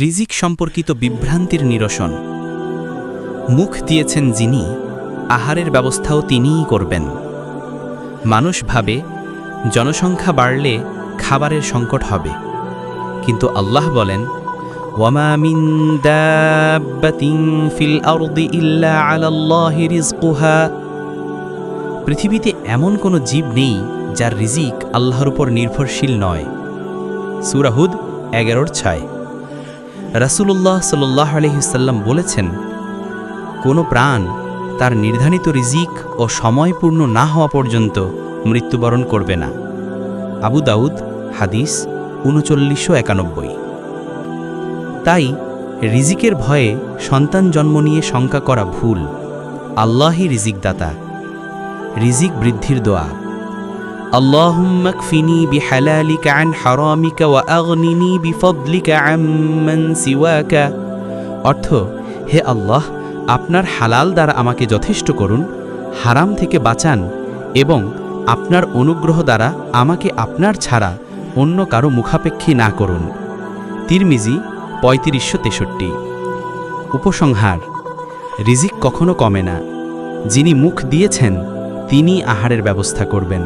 রিজিক সম্পর্কিত বিভ্রান্তির নিরসন। মুখ দিয়েছেন যিনি, আহারের ব্যবস্থাও তিনিই করবেন। মানুষ ভাবে, জনসংখ্যা বাড়লে খাবারের সংকট হবে। কিন্তু আল্লাহ বলেন পৃথিবীতে এমন কোনো জীব নেই যার রিজিক আল্লাহর উপর নির্ভরশীল নয়। সুরাহুদ এগারোর ছয়। রাসূলুল্লাহ সাল্লাহ আলহিসাল্লাম বলেছেন, কোনো প্রাণ তার নির্ধারিত রিজিক ও সময় পূর্ণ না হওয়া পর্যন্ত মৃত্যুবরণ করবে না। আবু দাউদ, হাদিস উনচল্লিশশো একানব্বই। তাই রিজিকের ভয়ে সন্তান জন্ম নিয়ে শঙ্কা করা ভুল। আল্লাহই রিজিকদাতা। রিজিক বৃদ্ধির দোয়া। اللهم اكفني بحلالك عن حرامك واغنني بفضلك عمن سواك অর্থ হে আল্লাহ আপনার হালাল দ্বারা আমাকে যথেষ্ট করুন হারাম থেকে বাঁচান এবং আপনার অনুগ্রহ দ্বারা আমাকে আপনার ছাড়া অন্য কারো মুখাপেক্ষী না করুন তিরমিজি পঁয়ত্রিশশো তেষট্টি উপসংহার রিজিক কখনো কমে না যিনি মুখ দিয়েছেন তিনি আহারের ব্যবস্থা করবেন